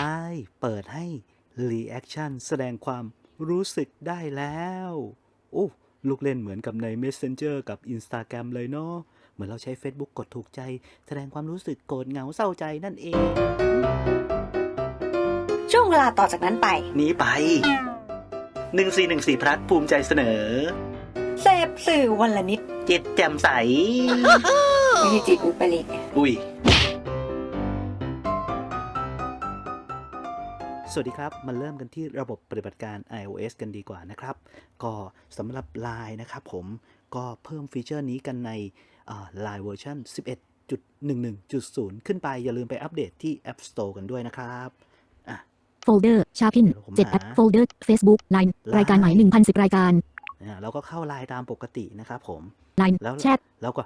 Line เปิดให้ Reaction แสดงความรู้สึกได้แล้ว โอ้ลูกเล่นเหมือนกับใน Messenger กับ Instagram เลยเนาะเหมือนเราใช้ Facebook กดถูกใจ แสดงความรู้สึกโกรธเหงาเศร้าใจนั่นเอง ช่วงเวลาต่อจากนั้นไป นี้ไป 1414พลัดภูมิใจเสนอ เสพสื่อวันละนิด จิตแจ่มใสไม่ใช่จิตอุปริตอุ้ย สวัสดีครับ มาเริ่มกันที่ระบบปฏิบัติการ iOS กันดีกว่านะครับ ก็สำหรับ Line นะครับผมก็เพิ่มฟีเจอร์นี้กันในอ่า Line เวอร์ชัน11.11.0 ขึ้นไปอย่าลืมไปอัปเดตที่ App Store กันด้วยนะครับอะโฟลเดอร์ชาพินเดี๋ยวผมเจ็ดหาแอปโฟลเดอร์ Facebook Line รายการใหม่1,010 รายการอ่าเราก็เข้า Line ตามปกตินะครับผม Line แล้วแชทแล้วก็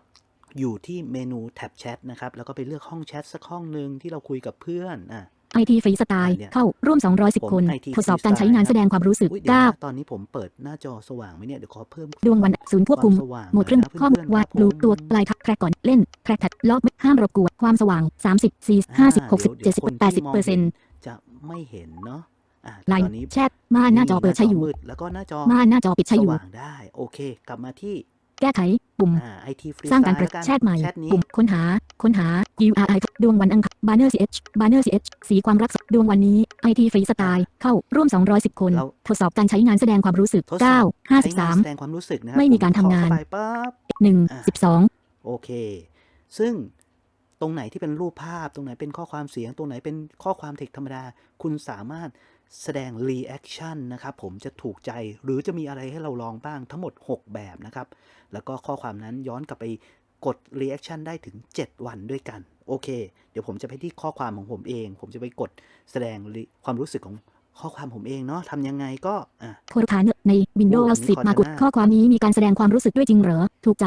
อยู่ที่เมนูแท็บแชทนะครับ แล้วก็ไปเลือกห้องแชทสักห้องหนึ่งที่เราคุยกับเพื่อนอะ IT ฟรีสไตล์เนี่ยเข้าร่วมผม210 คน IT ทดสอบการใช้งานแสดงความรู้สึกอุ๊ยเดี๋ยวนะ9ตอนนี้ผมเปิดหน้าจอสว่างไหมเนี่ยเดี๋ยวขอเพิ่มดวงวันศูนย์ควบคุมวามสว่างโหมดเครื่องหน่ยนะข้อมูลเพื่นๆวาดครับรูผมตัวปลายทักแทร็กก่อนเล่นแทร็กแท็ล็อบห้ามรบกวนความสว่าง 30 40 50 60เดี๋ยวคน70ที่มอง80เปอร์เซ็นต์จะไม่เห็นเนาะอะไลตน์อนนี้แชทม่านหน้าจอเปิดใช้อยู่มืดแล้วก็หน้าจอม่านหน้าจอปิดใช้อยู่สว่างได้ โอเค กลับมาที่แก้ไขปุ่มอ่าไอทีฟรีสร้างการแล้วแชทใหม่แชทนี้ปุ่มค้นหาค้นหา URI ดวงวันอังคาร Banner CH Banner CH สีความรักดวงวันนี้ IT ฟรีสไตล์เข้าร่วม 210 คนเราทดสอบการใช้งานแสดงความรู้สึกทดสอบ9ใช้งานแสดงความรู้สึกนะครับไม่มีการผขอทำงานเข้ไปปั๊บอะ51 12 โอเค ซึ่งตรงไหนที่เป็นรูปภาพ ตรงไหนเป็นข้อความเสียง ตรงไหนเป็นข้อความเทคธรรมดา คุณสามารถแสดง reaction นะครับ ผมจะถูกใจ หรือจะมีอะไรให้เราลองบ้างทั้งหมด 6 แบบนะครับ แล้วก็ข้อความนั้นย้อนกลับไปกด reaction ได้ถึง 7 วันด้วยกัน โอเค เดี๋ยวผมจะไปที่ข้อความของผมเอง ผมจะไปกดแสดง re- ความรู้สึกของข้อความผมเองเนาะทำยังไงก็อะโทรฐานใน Windows โอ้นี่10 มากด Cortana ข้อความนี้มีการแสดงความรู้สึกด้วยจริงเหรอ ถูกใจ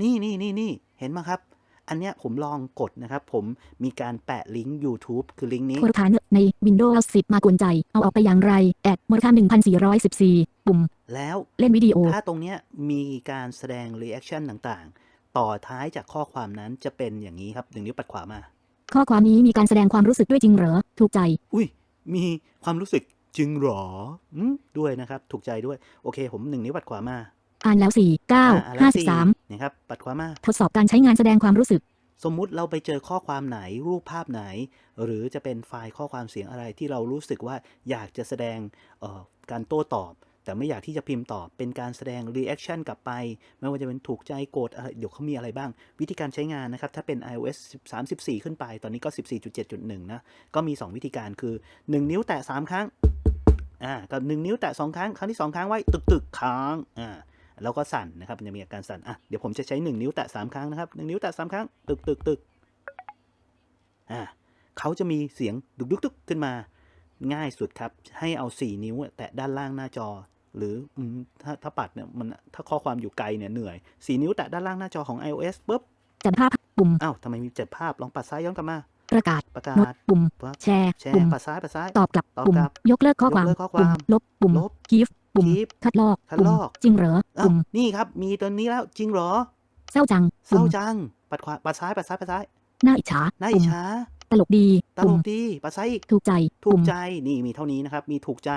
นี่นี่นี่นี่เห็นไหมครับ อันเนี้ยผมลองกดนะครับ ผมมีการแปะลิงก์ YouTube คือลิงก์นี้โทรฐานใน Windows 10 มากวนใจ เอาออกไปอย่างไร แอดมูลค่า1,414 ปุ่ม แล้วเล่นวิดีโอ ถ้าตรงเนี้ยมีการแสดง reaction ต่างๆ ต่อท้ายจากข้อความนั้นจะเป็นอย่างนี้ครับหนึ่งนิ้วปัดขวามา ข้อความนี้มีการแสดงความรู้สึกด้วยจริงเหรอ ถูกใจ อุ้ย มีความรู้สึกจริงเหรออืมด้วยนะครับ ถูกใจด้วย โอเค ผมหนึ่งนิ้วปัดขวามา อ่านแล้ว4อะอะแล้วสี่9 53นะครับ ปัดขวามา ทดสอบการใช้งานแสดงความรู้สึก สมมุติเราไปเจอข้อความไหนรูปภาพไหน หรือจะเป็นไฟล์ข้อความเสียงอะไรที่เรารู้สึกว่าอยากจะแสดงเอ่อการโต้ตอบ แต่ไม่อยากที่จะพิมพ์ตอบเป็นการแสดง reaction กลับไป ไม่ว่าจะเป็นถูกใจโกรธอะไรเดี๋ยวเขามีอะไรบ้าง วิธีการใช้งานนะครับ ถ้าเป็น iOS 34 ขึ้นไป ตอนนี้ก็ 14.7.1 นะ ก็มี 2 วิธีการคือ 1 นิ้วแตะ 3 ครั้งอ่ากับ1นิ้วแตะ 2 ครั้ง ครั้งที่ 2 ครั้งไว้ตึกตึกๆค้างอ่าแล้วก็สั่นนะครับจะมีอาการสั่นอะเดี๋ยวผมจะใช้ 1 นิ้วแตะ 3 ครั้งนะครับ 1 นิ้วแตะ 3 ครั้งตึกตึกตึกอ่าเขาจะมีเสียงดุกดุกดุกขึ้นมา ง่ายสุดครับ ให้เอา 4 นิ้วแตะด้านล่างหน้าจอ หรืออืมถ้าถ้าปัดเนี่ยมันถ้าข้อความอยู่ไกลเนี่ยเหนื่อย 4 นิ้วแตะด้านล่างหน้าจอของ iOS ปุ๊บจัดภาพปุ่มอ้าวทำไมมีเจ็ดภาพลองปัดซ้ายย้อนกลับมา ประกาศประกาโน้ตศปุ่มปั๊บแชร์แชปุ่มร์ปัดซ้ายปัดซ้ายตอบกลับตอบปุ่มกลับยกเลิกข้อความยกเลิกข้อความปุ่มลบปุ่มลบกีฟปุ่ม Keep คัดลอกคัดปุ่มลอกจริงเหรออ้าวปุ่มนี่ครับ มีตัวนี้แล้วจริงเหรอเศร้าจังเศร้าปุ่มจังปัดขวาปัดซ้ายปัดซ้ายปัดซ้ายน่าอิจฉาน่าอิปุ่จมฉา ตลกดีตลปุ่มกดีปัดซ้ายอีกถูกใจ ถูปุ่กมใจนี่มีเท่านี้นะครับ มีถูกใจ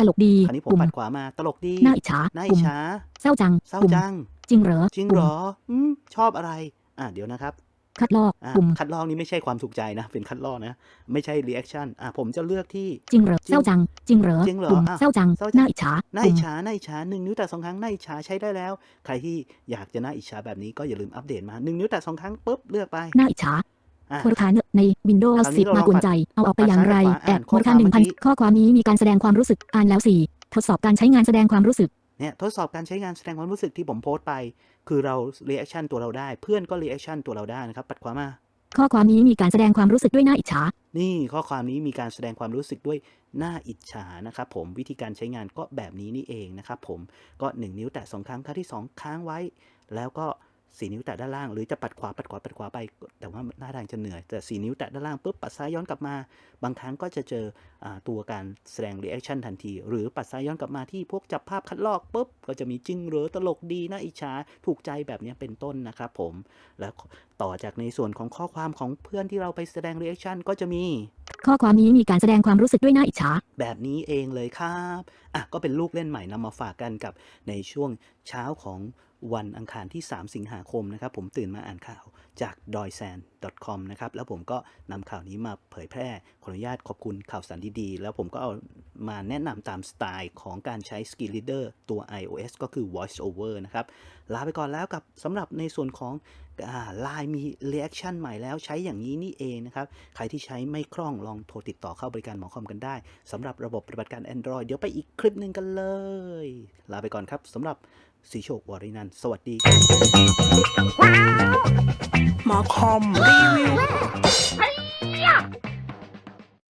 ตลกดีคราวนี้ผมปุ่มปัดขวามา ตลกดีน่าอิจฉาน่าอิปุ่จมฉาเศร้าจังเศร้าปุ่มจัง จริงเหรอจริงปุ่เหรมออืมชอบอะไร อะเดี๋ยวนะครับ คัดลอกอะปุ่มคัดลอกนี้ไม่ใช่ความถูกใจนะ เป็นคัดลอกนะ ไม่ใช่ reaction อะผมจะเลือกที่จริงเหรอจริงเศร้าจัง จริงเหรอจริงเหรอปุ่มอะเศร้าจังเศร้าจังน่าอิจฉาน่าปุ่อิมจฉาน่าอิจฉาหนึ่งนิ้วแต่สองครั้งน่าอิจฉาใช้ได้แล้ว ใครที่อยากจะน่าอิจฉาแบบนี้ก็อย่าลืมอัปเดตมาหนึ่งนิ้วแต่สองครั้งปุ๊บเลือกไปน่าอิจฉาอะ โทรฐานใน Windows คราวนี้เรา10 มากวนใจ เอาออกไปอย่างไรปัดซ้ายแอดปัดขวามูลค่าอ่านข้อความเมื่อกี้1,000 ข้อความนี้มีการแสดงความรู้สึก อ่านแล้ว 4 ทดสอบการใช้งานแสดงความรู้สึก เนี่ยทดสอบการใช้งานแสดงความรู้สึกที่ผมโพสต์ไป คือเรา reaction ตัวเราได้ เพื่อนก็ reaction ตัวเราได้นะครับ ปัดขวามา ข้อความนี้มีการแสดงความรู้สึกด้วยน่าอิจฉา นี่ข้อความนี้มีการแสดงความรู้สึกด้วยหน้าอิจฉานะครับผมวิธีการใช้งานก็แบบนี้นี่เองนะครับผมก็ 1 นิ้วแตะสองครั้งครั้งที่ 2 ค้างไว้ แล้วก็ สี่นิ้วแตะด้านล่าง หรือจะปัดขวาปัดขวาปัดขวาไป แต่ว่าหน้าทางจะเหนื่อย แต่สี่นิ้วแตะด้านล่างปุ๊บปัดซ้ายย้อนกลับมา บางครั้งก็จะเจออาตัวการแสดงรีแอคชั่นทันที หรือปัดซ้ายย้อนกลับมาที่พวกจับภาพคัดลอกปุ๊บก็จะมีจริงเหรือตลกดีน่าอิจฉาถูกใจแบบนี้เป็นต้นนะครับผม แล้วต่อจากในส่วนของข้อความของเพื่อนที่เราไปแสดงรีแอคชั่นก็จะมีข้อความนี้มีการแสดงความรู้สึกด้วยหน้าอิจฉาแบบนี้เองเลยครับ อะก็เป็นลูกเล่นใหม่นำมาฝากกันกับในช่วงเช้าของ วันอังคารที่ 3 สิงหาคมนะครับ ผมตื่นมาอ่านข่าวจาก d o y s a n com นะครับ แล้วผมก็นำข่าวนี้มาเผยแพร่ ขออนุญาตขอบคุณข่าวสารดีๆ แล้วผมก็เอามาแนะนำตามสไตล์ของการใช้ Skill Leader ตัว iOS ก็คือ Voice Over นะครับ ลาไปก่อนแล้วกับสำหรับในส่วนของไลน์มี reaction ใหม่แล้วใช้อย่างนี้นี่เองนะครับ ใครที่ใช้ไม่คล่องลองโทรติดต่อเข้าบริการหมอคอมกันได้สำหรับระบบปฏิบัติการ Android เดี๋ยวไปอีกคลิปหนึ่งกันเลย ลาไปก่อนครับสำหรับ สีโชควรินันท์สวัสดีครับหมอคอมรีวิว